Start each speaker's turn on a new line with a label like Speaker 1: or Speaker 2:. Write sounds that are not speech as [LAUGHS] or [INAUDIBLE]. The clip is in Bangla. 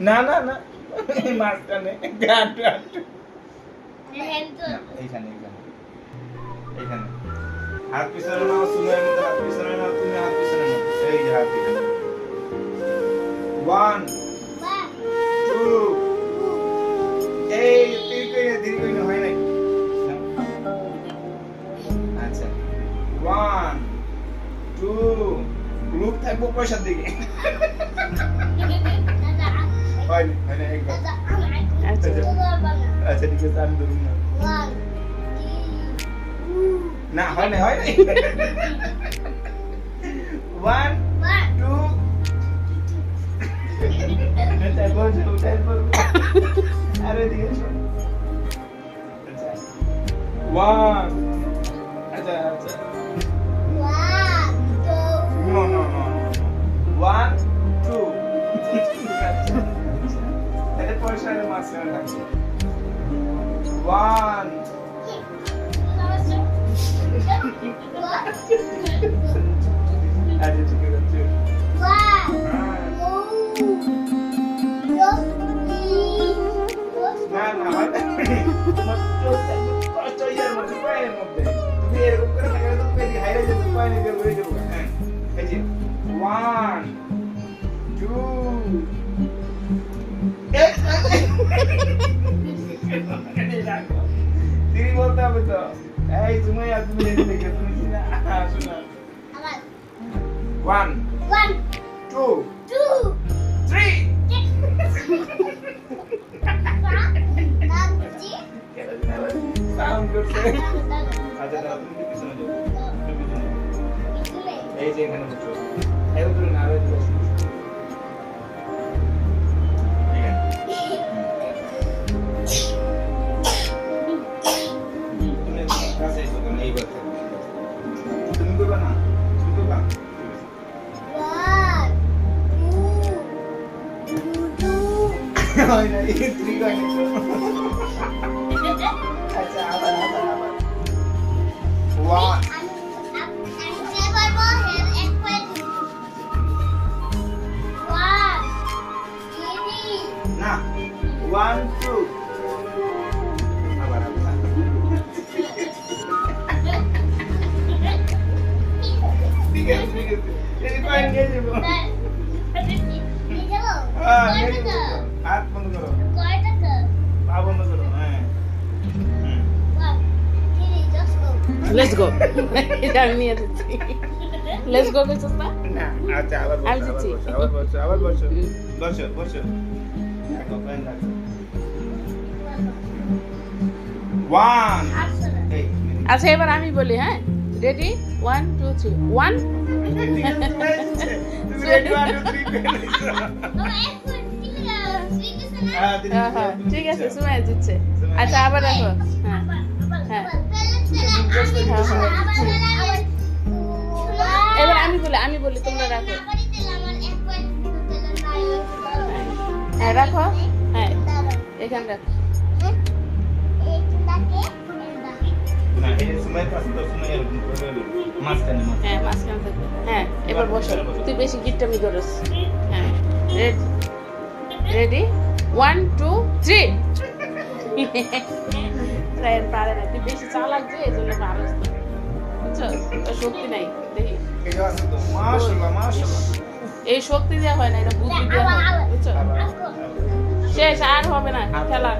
Speaker 1: না না না। এই মাঝখানে। হাঁটু না, এইখানে এইখানে। এইখানে। হাত পিছনে নাও সুনের মধ্যে হাত পিছনে নাও তুমি হাত পিছনে নাও। এই যে হাত এখানে ওয়ান টু এই ধীরে কইনে হয় নাই। আচ্ছা। ওয়ান টু গ্রুপ থাকব পয়সার দিকে। [LAUGHS] হয় না হয় না একবার
Speaker 2: আচ্ছা
Speaker 1: আচ্ছা না হয় না হয় না ওয়ান টু আচ্ছা আরে দিকে আচ্ছা ওয়ান তাহলে পয়সার মাঝখানে থাকছে ওয়ান আচ্ছা ঠিক আছে না না হয় না তোমার চোখটা কষ্ট হয়ে যাবে মানে পায়ের মধ্যে তুমি এরকম করে থাকলে তো তুমি হাইরে যাবে পায়ে তো এই তুমি আর তুমি রেডি থেকে তুমি না শোনা ওয়ান টু থ্রি সাউন্ড করছে আচ্ছা যাও তুমি পিছনে যাও। এই যে এখানে বসো এই উপরে না হয় না এই থ্রি কয়েন আচ্ছা আবার আবার আবার ওয়ান না ওয়ান
Speaker 2: লেটস গো আমি নিয়ে দিচ্ছি লেটস গো কইছস না
Speaker 1: না আচ্ছা আবার বসো আবার বসো আবার বসো বসো বসো ওয়ান
Speaker 2: আচ্ছা এবার আমি বলি হ্যাঁ ready one two three one ঠিক আছে সময় দিচ্ছে আচ্ছা আবার রাখো আমি বলি তোমরা রাখো। হ্যাঁ রাখো। হ্যাঁ। এখানে রাখো। হ্যাঁ হ্যাঁ এবার বসো। তুই বেশি গিট্টামি করস হ্যাঁ ready. Ready? One two three প্রায় পারে না। তুই বেশি চালাক যে এই জন্য বুঝছ? শক্তি নাই
Speaker 1: এই
Speaker 2: শক্তি দেওয়া হয় না এটা বুদ্ধি দেওয়া হয় বুঝছ। শেষ আর হবে না খেলা।